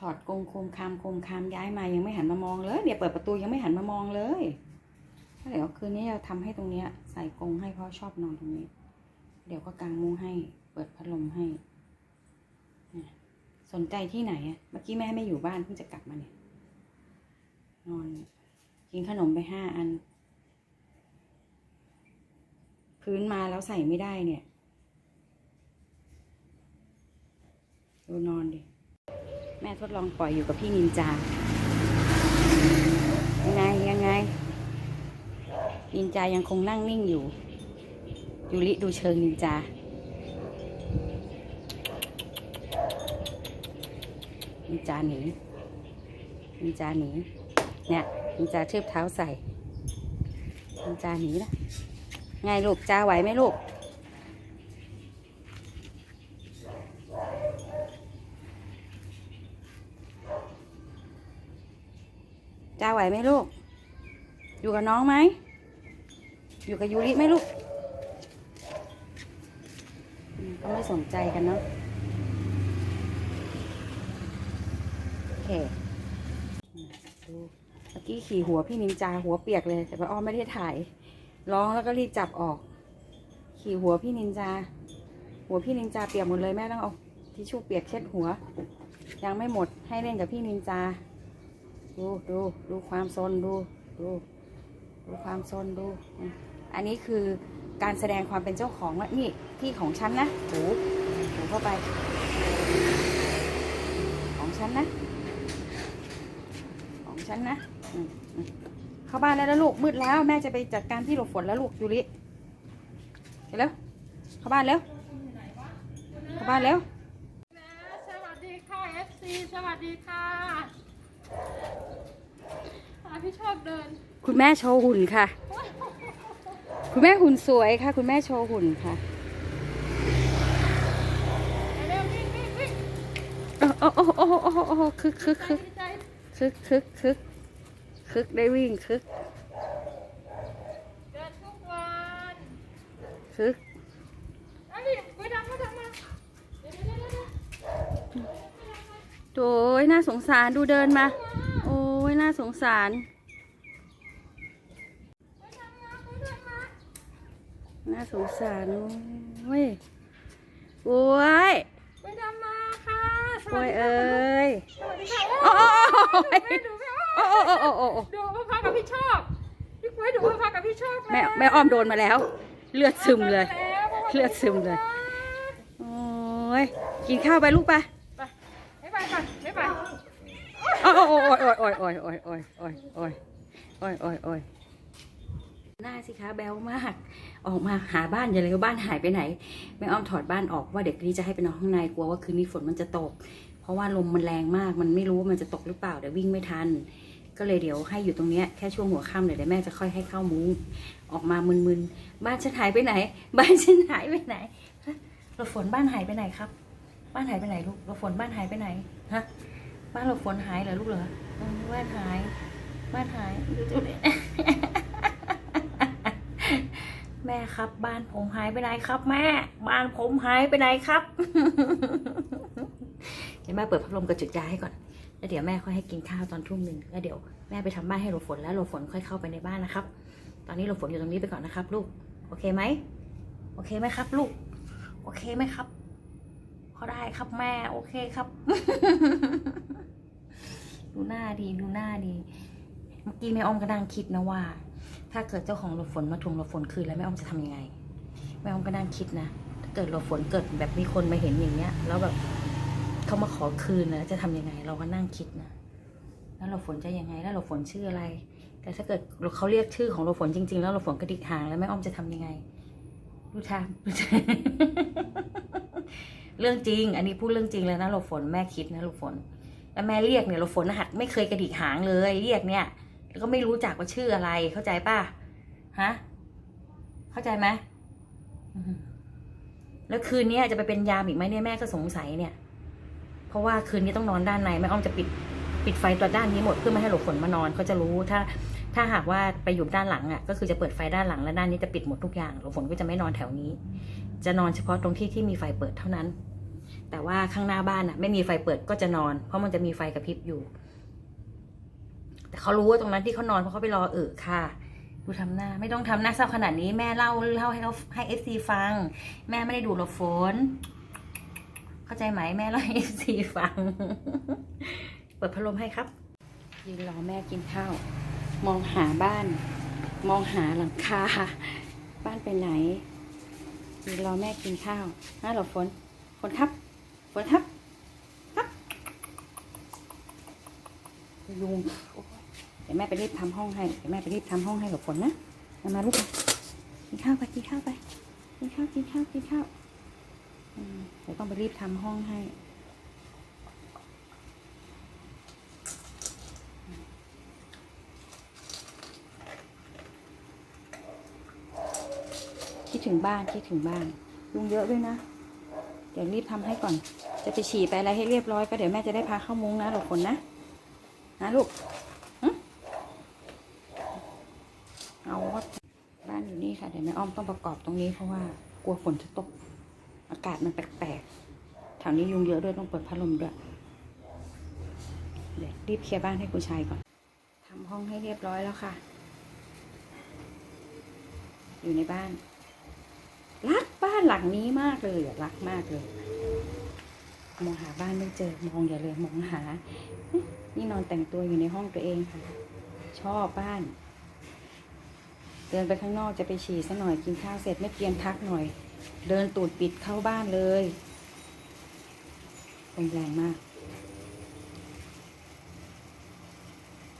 ถอดกงโคมคามโคมคามย้ายมายังไม่หันมามองเลยเดี๋ยวเปิดประตูยังไม่หันมามองเลยเดี๋ยวคืนนี้เราทำให้ตรงเนี้ย ใส่กงให้เพราะชอบนอนตรงนี้ เดี๋ยวก็กางมุ้งให้ เปิดพัดลมให้สนใจที่ไหนอะเมื่อกี้แม่ไม่อยู่บ้านเพิ่งจะกลับมาเนี่ยนอนกินขนมไปห้าอัน พื้นมาแล้วใส่ไม่ได้เนี่ยดูนอนดิ แม่ทดลองปล่อยอยู่กับพี่นินจา ยังไงยังไง นินจายังคงนั่งนิ่งอยู่ ยูริดูเชิงนินจา นินจาหนี นินจาหนี เนี่ย นินจาเทือบเท้าใส่ นินจาหนีละไงลูกจาไหวไหมลูก จ้าไหวไหมลูก อยู่กับน้องไหม อยู่กับยูริไหมลูก ก็ไม่สนใจกันเนาะ โอเคดูเมื่อกี้ขี่หัวพี่นินจาหัวเปียกเลย แต่ป้าอ้อมไม่ได้ถ่าย ร้องแล้วก็รีบจับออก ขี่หัวพี่นินจา หัวพี่นินจาเปียกหมดเลยแม่ต้องเอาทิชชู่เปียกเช็ดหัว ยังไม่หมดให้เล่นกับพี่นินจา ดูดูดูความซนดูดูดูความซนดู อันนี้คือการแสดงความเป็นเจ้าของว่านี่ที่ของฉันนะหูหูเข้าไป ของฉันนะ ของฉันนะเข้าบ้านแล้วนะลูกมืดแล้ว แม่จะไปจัดการที่หลบฝนแล้วลูกยูริเร็วเข้าบ้านเร็วเข้าบ้านเร็วสวัสดีค่ะ FC สวัสดีค่ะ พี่ชอบเดิน คุณแม่โชว์หุ่นค่ะ คุณแม่หุ่นสวยค่ะ คุณแม่โชว์หุ่นค่ะเร็ววิ่งวิ่งวิ่งโอ้โอ้โอ้โอ้โอ้โอ้โอ้คึกคึกคึกดีใจคึกคึกคึกคึกได้วิ่งคึกเดินทุกวันคึก เอ้ยไปทำมาทำมาเดี๋ยวเดี๋ยวเดี๋ยวเดี๋ยว โอ้ยน่าสงสารดูเดินมา โอ้ยน่าสงสารไปทำมาไปทำมาน่าสงสารโอ้ยโอ้ยไปทำมาค่ะสโอ้วัสยดีเอค่ะ้ยสวัสดีค่ะโอ้ยดูแม่โอ้โอ้โอ้โอ้โอ้ดูพ่อพากับพี่ชอบพี่คุยดูพ่อพากับพี่ชอบแม่แม่อ้อมโดนมาแล้ว เลือดซึมเลย เลือดซึมเลย โอ้ยกินข้าวไปลูกไป ไม่ไปโอ้ยโอ้ยโอ้ยโอ้ยโอ้ยโอ้ยโอ้ยโอ้ยโอ้ยโอ้ยโอ้ยโอ้ยหน้าสิคะแบวมาก ออกมาหาบ้านอย่าเลยว่าบ้านหายไปไหนแม่อ้อมถอดบ้านออกว่าเด็กนี้จะให้ไปนอนข้างในกลัวว่าคืนนี้ฝนมันจะตก เพราะว่าลมมันแรงมากมันไม่รู้ว่ามันจะตกหรือเปล่าเดี๋ยววิ่งไม่ทัน ก็เลยเดี๋ยวให้อยู่ตรงเนี้ยแค่ช่วงหัวค่ำเดี๋ยวแม่จะค่อยให้เข้ามุ้งออกมามึนๆบ้านฉันหายไปไหน บ้านฉันหายไปไหนรถฝนบ้านหายไปไหนครับ บ้านหายไปไหนลูกรถฝนบ้านหายไปไหนฮะบ้านเราฝนหายเหรอลูกเหรออืมบ้านหาย บ้านหายดูดูดิแม่ครับ บ้านผมหายไปไหนครับ แม่ บ้านผมหายไปไหนครับเดี๋ยวแม่เปิดพัดลมกับจุดยาให้ก่อน แล้วเดี๋ยวแม่ค่อยให้กินข้าวตอนทุ่มหนึ่งแล้วเดี๋ยวแม่ไปทำบ้านให้หลบฝนแล้วหลบฝนค่อยเข้าไปในบ้านนะครับ ตอนนี้หลบฝนอยู่ตรงนี้ไปก่อนนะครับ ลูก โอเคไหม โอเคไหมครับ ลูก โอเคไหมครับ เขาได้ครับแม่ โอเคครับ ดูหน้าดีดูหน้าดี เมื่อกี้แม่อ้อมก็นั่งคิดนะว่า ถ้าเกิดเจ้าของรถฝนมาทวงรถฝนคืนแล้วแม่อ้อมจะทำยังไง แม่อ้อมก็นั่งคิดนะถ้าเกิดรถฝนเกิดแบบมีคนมาเห็นอย่างเงี้ย แล้วแบบเขามาขอคืนนะจะทำยังไง เราก็นั่งคิดนะแล้วรถฝนจะยังไง แล้วรถฝนชื่ออะไร แต่ถ้าเกิดเขาเรียกชื่อของรถฝนจริง ๆ แล้วรถฝนกระดิกหางแล้วแม่อ้อมจะทำยังไงดูทางดูทาง เรื่องจริง อันนี้พูดเรื่องจริงเลยนะหลบฝนแม่คิดนะหลบฝน แล้วแม่เรียกเนี่ยหลบฝนหัดไม่เคยกระดิกหางเลยเรียกเนี่ย แล้วก็ไม่รู้จักว่าชื่ออะไรเข้าใจป่ะฮะเข้าใจไหมแล้วคืนนี้จะไปเป็นยามอีกไหมเนี่ยแม่ก็สงสัยเนี่ย เพราะว่าคืนนี้ต้องนอนด้านในแม่อ้อมจะปิดปิดไฟตัวด้านนี้หมดเพื่อไม่ให้หลบฝนมานอนเขาจะรู้ถ้า ถ้าหากว่าไปอยู่ด้านหลังอะก็คือจะเปิดไฟด้านหลังและด้านนี้จะปิดหมดทุกอย่างหลบฝนก็จะไม่นอนแถวนี้ จะนอนเฉพาะตรงที่ที่มีไฟเปิดเท่านั้น แต่ว่าข้างหน้าบ้านอะไม่มีไฟเปิดก็จะนอน เพราะมันจะมีไฟกระพริบอยู่ แต่เขารู้ว่าตรงนั้นที่เขานอนเพราะเขาไปรอเออค่ะดูทำหน้า ไม่ต้องทำหน้าเศร้าขนาดนี้แม่เล่าเล่าให้เขาให้เอฟซีฟัง แม่ไม่ได้ดูหรอกฝนเข้าใจไหมแม่เล่าให้เอฟซีฟัง เปิดพัดลมให้ครับยืนรอแม่กินข้าว มองหาบ้าน มองหาหลังคา บ้านไปไหนรอแม่กินข้าวน่าหรอฝน ฝนครับ ฝนครับครับยุงเดี๋ยวแม่ไปรีบทำห้องให้ เดี๋ยวแม่ไปรีบทำห้องให้หลบฝนนะมามาลูกกินข้าวไป กินข้าวไป กินข้าว กินข้าว กินข้าวเดี๋ยวต้องไปรีบทำห้องให้ ดถึงบ้านคิดถึงบ้านยุงเยอะด้วยนะ เดี๋ยวรีบทำให้ก่อน จะไปฉี่ไปอะไรให้เรียบร้อยก็เดี๋ยวแม่จะได้พาเข้ามุ้งนะหลบฝนนะนะลูกเอาว่าบ้านอยู่นี่ค่ะเดี๋ยวแม่อ้อมต้องประกอบตรงนี้เพราะว่ากลัวฝนจะตก อากาศมันแปลกๆแถวนี้ยุงเยอะด้วยต้องเปิดพัดลมด้วยเดี๋ยวรีบเคลียร์บ้านให้คุณชายก่อนทำห้องให้เรียบร้อยแล้วค่ะ อยู่ในบ้าน บ้านหลังนี้มากเลยรักมากเลย มองหาบ้านไม่เจอ มองอย่าเลยมองหา นี่นอนแต่งตัวอยู่ในห้องตัวเองค่ะ ชอบบ้าน เดินไปข้างนอกจะไปฉี่ซะหน่อยกินข้าวเสร็จไม่เกียนทักหน่อย เดินตูดปิดเข้าบ้านเลยลมแรงมาก